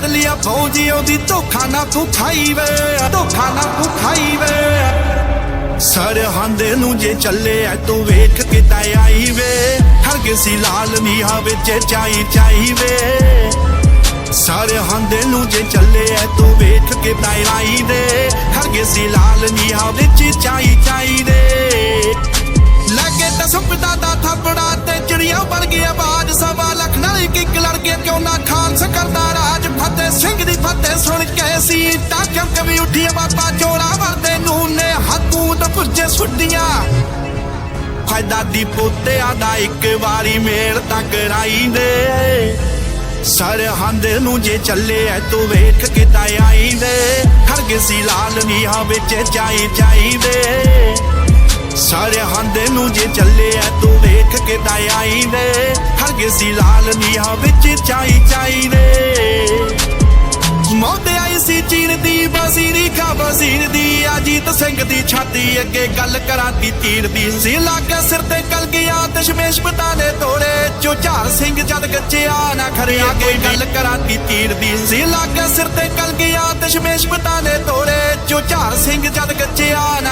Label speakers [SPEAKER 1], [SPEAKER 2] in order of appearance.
[SPEAKER 1] ਤੇ ਲਿਆ ਫੌਜੀ ਉਹਦੀ ਧੋਖਾ ਨਾ ਤੂੰ ਖਾਈ ਵੇ ਧੋਖਾ ਨਾ ਤੂੰ ਖਾਈ ਵੇ ਸਰਹੰਦ ਨੂੰ ਜੇ ਚੱਲੇ ਐ, ਤੂੰ ਵੇਖ ਕਿਤਾ ਆਈ ਵੇ ਹਰਗੇ ਲਾਲ ਮੀਹਾ ਵਿੱਚ ਚਾਈ ਚਾਈ ਵੇ ਸਰਹੰਦ ਨੂੰ ਜੇ ਚੱਲੇ ਐ, ਤੂੰ ਵੇਖ ਕਿਤਾ ਆਈ ਵੇ ਹਰਗੇ ਲਾਲ ਮੀਹਾ ਵਿੱਚ ਚਾਈ ਚਾਈ ਦੇ ਸੁਣ ਕੇ ਸੀ ਤਾਂ ਚਮਕ ਵੀ ਉੱਠੀ ਬਾਬਾ ਚੋਲਾ ਵਰਦੇ ਨੂੰ ਨੇ ਹੱਥੂ ਤਾਂ ਪੁੱਜੇ ਸੁੱਡੀਆਂ ਫਾਇਦਾ ਦੀ ਪੋਤਿਆਂ ਦਾ ਇੱਕ ਵਾਰੀ ਮੇਲ ਤਾਂ ਕਰਾਈ ਦੇ ਸਰਹੰਦ ਨੂੰ ਜੇ ਚੱਲੇ ਐ ਤੂੰ ਵੇਖ ਕਿਤਾ ਆਈ ਦੇ ਹਰਗੇ ਸੀ ਲਾਲ ਨੀਹਾਂ ਵਿੱਚ ਚਾਈ ਚਾਈ ਦੇ ਸਾਰੇ ਨੂੰ ਜੇ ਚੱਲੇ ਐ ਤੂੰ ਵੇਖ ਕੇ ਤਾਂ ਆਈ ਦੇ ਹਰਗੇ ਸੀ ਲਾਲ ਨੀਹਾਂ ਵਿੱਚ ਚਾਈ ਚਾਈ ਸੀ ਚੀਨ ਵਜ਼ੀਰੀ ਖਾ ਵਜ਼ੀਰ ਦੀ, ਅਜੀਤ ਸਿੰਘ ਦੀ ਛਾਤੀ ਅੱਗੇ ਗੱਲ ਕਰਾਤੀ ਤੀਰ ਦੀ। ਸੀ ਲੱਗਾ ਸਿਰ ਤੇ ਕਲ ਗਿਆ ਦਸ਼ਮੇਸ਼ ਬਤਾਲੇ ਤੋੜੇ। ਚੋਝਾਰ ਸਿੰਘ ਜਦ ਗੱਚਿਆ ਨਾ ਖਰਿਆ ਕੋਈ ਗੱਲ ਕਰਾਤੀ ਤੀਰ ਦੀ। ਸੀ ਲਾਗੇ ਸਿਰ ਤੇ ਕਲ ਗਿਆ ਦਸ਼ਮੇਸ਼ ਬਤਾਲੇ ਤੋੜੇ। ਚੋਝਾਰ ਸਿੰਘ ਜਦ ਗੱਚਿਆ ਨਾ